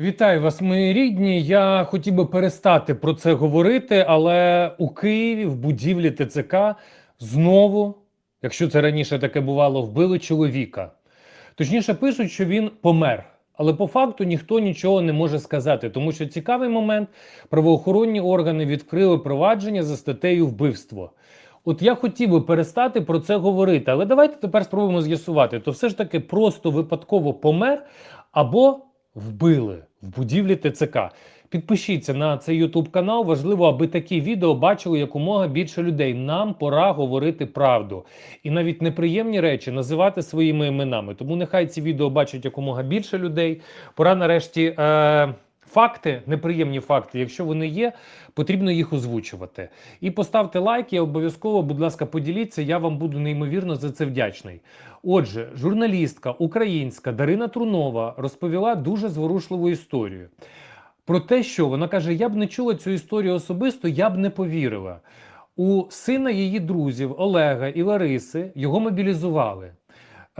Вітаю вас, мої рідні. Я хотів би перестати про це говорити, але у Києві в будівлі ТЦК знову, якщо це раніше таке бувало, вбили чоловіка. Точніше, пишуть, що він помер. Але по факту ніхто нічого не може сказати, тому що цікавий момент правоохоронні органи відкрили провадження за статтею вбивство. От я хотів би перестати про це говорити, але давайте тепер спробуємо з'ясувати, то все ж таки просто випадково помер або вбили в будівлі ТЦК. Підпишіться на цей YouTube канал. Важливо, аби такі відео бачили якомога більше людей. Нам пора говорити правду і навіть неприємні речі називати своїми іменами. Тому нехай ці відео бачать якомога більше людей. Пора нарешті. Е- Факти, неприємні факти, якщо вони є, потрібно їх озвучувати. І поставте лайк, і обов'язково, будь ласка, поділіться. Я вам буду неймовірно за це вдячний. Отже, журналістка українська Дарина Трунова розповіла дуже зворушливу історію. Про те, що вона каже: я б не чула цю історію особисто, я б не повірила. У сина її друзів Олега і Лариси його мобілізували.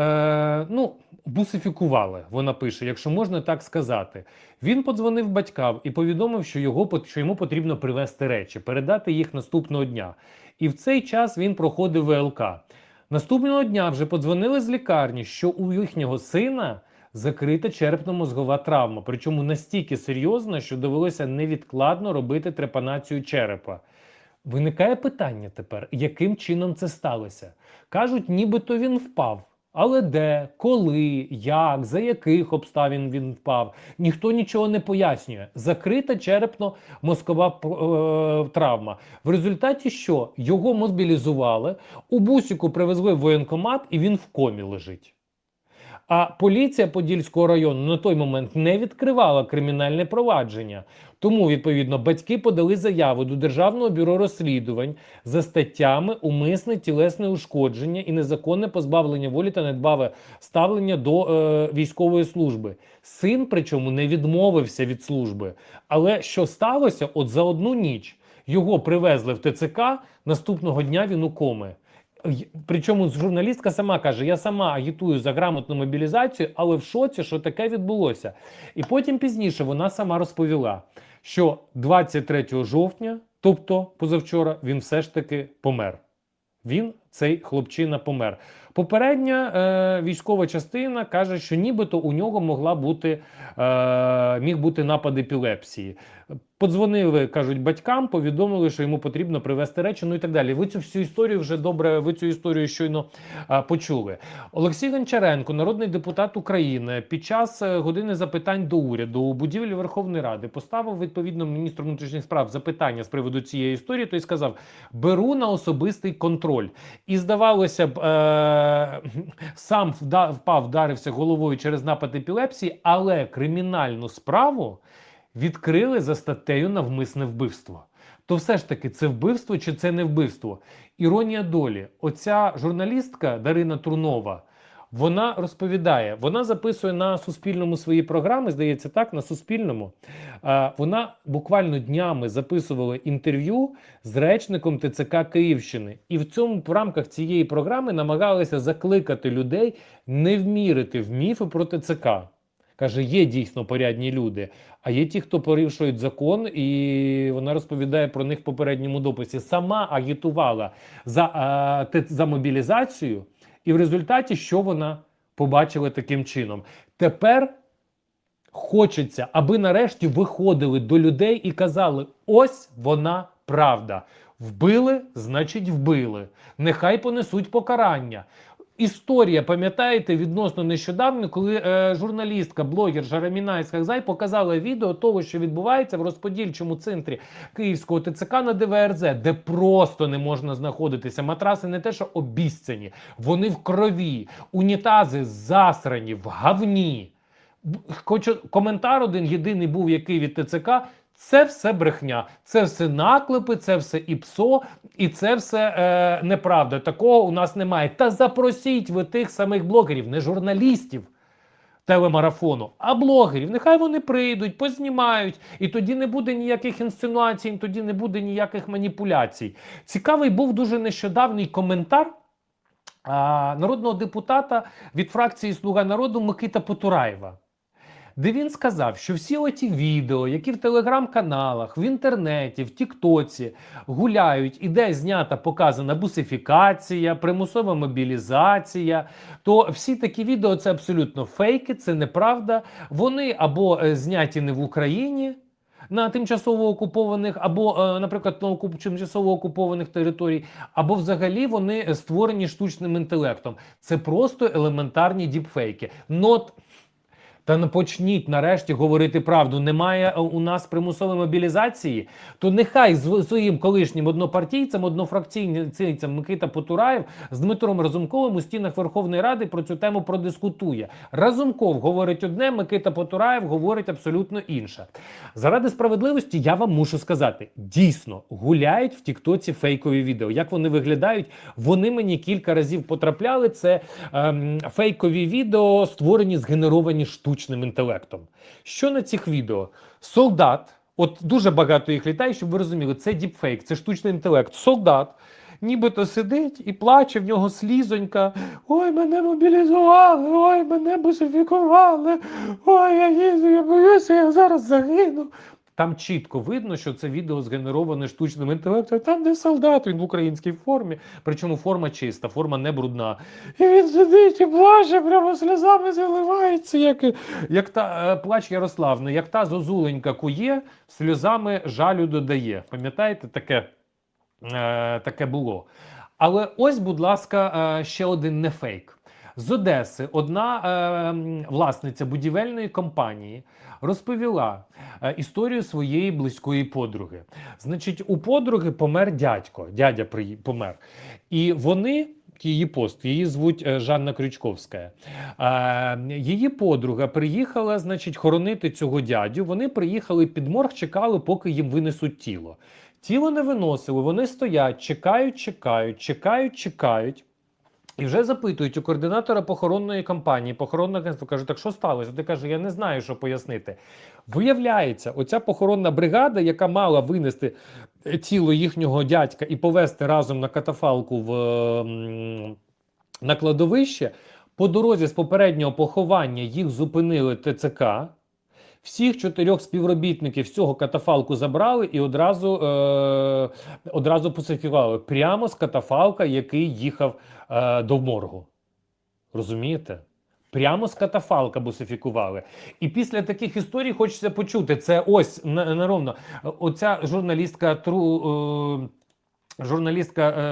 Е, ну, бусифікували, вона пише, якщо можна так сказати. Він подзвонив батькам і повідомив, що його що йому потрібно привезти речі, передати їх наступного дня. І в цей час він проходив ВЛК. Наступного дня вже подзвонили з лікарні, що у їхнього сина закрита черепно-мозгова травма, причому настільки серйозна, що довелося невідкладно робити трепанацію черепа. Виникає питання тепер, яким чином це сталося? Кажуть, нібито він впав. Але де, коли, як, за яких обставин він впав, ніхто нічого не пояснює. Закрита черепно-мозкова е, травма. В результаті що? Його мобілізували, у бусіку привезли в воєнкомат, і він в комі лежить. А поліція Подільського району на той момент не відкривала кримінальне провадження. Тому, відповідно, батьки подали заяву до Державного бюро розслідувань за статтями умисне тілесне ушкодження і незаконне позбавлення волі та недбаве ставлення до е, військової служби. Син, причому, не відмовився від служби. Але що сталося? От за одну ніч його привезли в ТЦК, наступного дня він у коми. Й- Причому журналістка сама каже: я сама агітую за грамотну мобілізацію, але в шоці, що таке відбулося. І потім пізніше вона сама розповіла, що 23 жовтня, тобто позавчора, він все ж таки помер. Він, цей хлопчина, помер. Попередня е, військова частина каже, що нібито у нього могла бути е, міг бути напад епілепсії. Подзвонили, кажуть, батькам, повідомили, що йому потрібно привезти речі, ну і так далі. Ви цю всю історію вже добре. Ви цю історію щойно а, почули. Олексій Гончаренко, народний депутат України, під час е, години запитань до уряду у будівлі Верховної Ради поставив відповідно міністру внутрішніх справ запитання з приводу цієї історії. Той сказав: беру на особистий контроль. І здавалося б, е- сам впав, вдарився головою через напад епілепсії, але кримінальну справу відкрили за статтею навмисне вбивство. То все ж таки, це вбивство чи це не вбивство? Іронія долі. Оця журналістка Дарина Трунова. Вона розповідає, вона записує на Суспільному свої програми, здається, так, на Суспільному. Вона буквально днями записувала інтерв'ю з речником ТЦК Київщини. І в цьому в рамках цієї програми намагалися закликати людей не вмірити в міфи про ТЦК. Каже, є дійсно порядні люди, а є ті, хто порушують закон, і вона розповідає про них в попередньому дописі. Сама агітувала за, а, за мобілізацію, і в результаті що вона побачила таким чином? Тепер хочеться, аби нарешті виходили до людей і казали: ось вона правда. Вбили, значить, вбили. Нехай понесуть покарання. Історія, пам'ятаєте, відносно нещодавно, коли е, журналістка, блогер Жараміна Ісхакзай показала відео того, що відбувається в розподільчому центрі Київського ТЦК на ДВРЗ, де просто не можна знаходитися. Матраси не те, що обіцяні, вони в крові, унітази засрані, в гавні. Хочу коментар один єдиний був, який від ТЦК. Це все брехня, це все наклепи, це все ІПСО, і це все е, неправда. Такого у нас немає. Та запросіть ви тих самих блогерів, не журналістів телемарафону, а блогерів. Нехай вони прийдуть, познімають, і тоді не буде ніяких інсценуацій, тоді не буде ніяких маніпуляцій. Цікавий був дуже нещодавній коментар а, народного депутата від фракції Слуга народу Микита Потураєва. Де він сказав, що всі оті відео, які в телеграм-каналах, в інтернеті, в Тіктоці гуляють, і де знята показана бусифікація, примусова мобілізація, то всі такі відео це абсолютно фейки, це неправда. Вони або е, зняті не в Україні. На тимчасово окупованих, або, е, наприклад, на окуп... тимчасово окупованих територій, або взагалі вони створені штучним інтелектом. Це просто елементарні діпфейки. Not та не почніть нарешті говорити правду. Немає е, у нас примусової мобілізації, то нехай з своїм колишнім однопартійцем, однофракційцем Микита Потураєв з Дмитром Разумковим у стінах Верховної Ради про цю тему продискутує. Разумков говорить одне, Микита Потураєв говорить абсолютно інше. Заради справедливості я вам мушу сказати: дійсно гуляють в Тіктоці фейкові відео. Як вони виглядають? Вони мені кілька разів потрапляли. Це ем, фейкові відео, створені, згенеровані штучним інтелектом. Що на цих відео? Солдат, от дуже багато їх літає, щоб ви розуміли, це діпфейк, це штучний інтелект. Солдат. Нібито сидить і плаче в нього слізонька. Ой, мене мобілізували, ой, мене бусифікували, ой, я їду, я боюся, я зараз загину. Там чітко видно, що це відео згенероване штучним інтелектом. Там де солдат, він в українській формі, причому форма чиста, форма не брудна. І він сидить і плаче, прямо сльозами заливається, як, як та е, плач Ярославний, як та зозуленька кує, сльозами жалю додає. Пам'ятаєте, таке, е, таке було. Але ось, будь ласка, е, ще один не фейк. З Одеси одна е, власниця будівельної компанії розповіла е, історію своєї близької подруги. Значить, у подруги помер дядько, дядя приї- помер. І вони. Її пост, її звуть е, Жанна Крючковська. Е, її подруга приїхала, значить, хоронити цього дядю. Вони приїхали під морг, чекали, поки їм винесуть тіло. Тіло не виносили, вони стоять, чекають, чекають, чекають, чекають. І вже запитують у координатора похоронної кампанії, похоронне агентство каже, так що сталося? Ти каже, я не знаю, що пояснити. Виявляється, оця похоронна бригада, яка мала винести е, тіло їхнього дядька і повезти разом на катафалку в, на кладовище, по дорозі з попереднього поховання їх зупинили ТЦК. Всіх чотирьох співробітників цього катафалку забрали і одразу, е, одразу посифікували прямо з катафалка, який їхав е, до моргу. Розумієте? Прямо з катафалка бусифікували. І після таких історій хочеться почути. Це ось на- наровно. Оця журналістка Тру, е, журналістка е,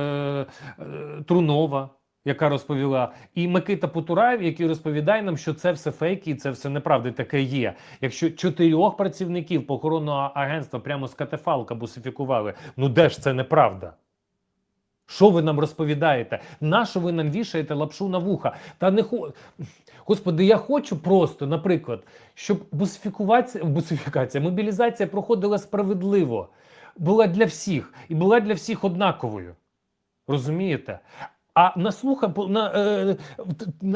е, Трунова, яка розповіла, і Микита Потураєв, який розповідає нам, що це все фейки, і це все неправда. Таке є. Якщо чотирьох працівників похоронного агентства прямо з катафалка бусифікували, ну де ж це неправда? Що ви нам розповідаєте? Нащо ви нам вішаєте лапшу на вуха? Та не хо... Господи, я хочу просто, наприклад, щоб бусифікація, бусифікація, мобілізація проходила справедливо, була для всіх і була для всіх однаковою. Розумієте? А наслухав, на, е,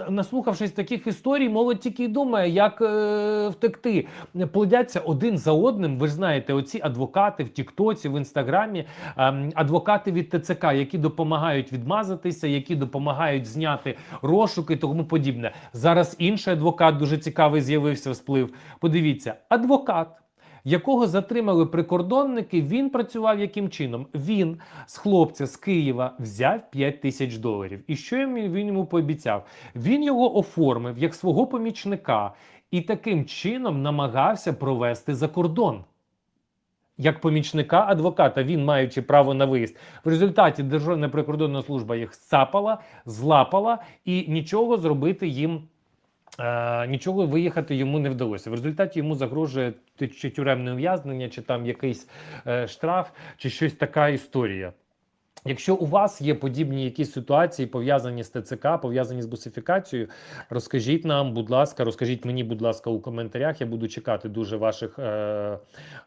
наслухавшись таких історій, молодь тільки й думає, як е, втекти. Плодяться один за одним. Ви ж знаєте, оці адвокати в Тіктоці, в Інстаграмі, ем, адвокати від ТЦК, які допомагають відмазатися, які допомагають зняти розшуки тому подібне. Зараз інший адвокат дуже цікавий з'явився, всплив. Подивіться, адвокат якого затримали прикордонники, він працював яким чином? Він з хлопця з Києва взяв 5 тисяч доларів. І що він йому пообіцяв? Він його оформив як свого помічника і таким чином намагався провести за кордон. Як помічника адвоката, він маючи право на виїзд. В результаті Державна прикордонна служба їх сцапала, злапала і нічого зробити їм Е, нічого виїхати йому не вдалося. В результаті йому загрожує чи тюремне ув'язнення, чи там якийсь е, штраф, чи щось така історія. Якщо у вас є подібні якісь ситуації, пов'язані з ТЦК, пов'язані з бусифікацією, розкажіть нам, будь ласка, розкажіть мені, будь ласка, у коментарях. Я буду чекати дуже ваших, е,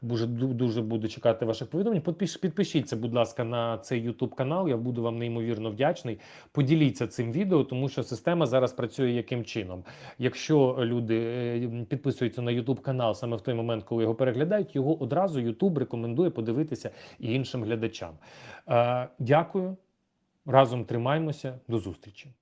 дуже, дуже буду чекати ваших повідомлень. Підпиш, підпишіться, будь ласка, на цей YouTube канал. Я буду вам неймовірно вдячний. Поділіться цим відео, тому що система зараз працює яким чином. Якщо люди е, підписуються на YouTube канал саме в той момент, коли його переглядають, його одразу YouTube рекомендує подивитися і іншим глядачам. Е, Дякую. Разом тримаємося, До зустрічі.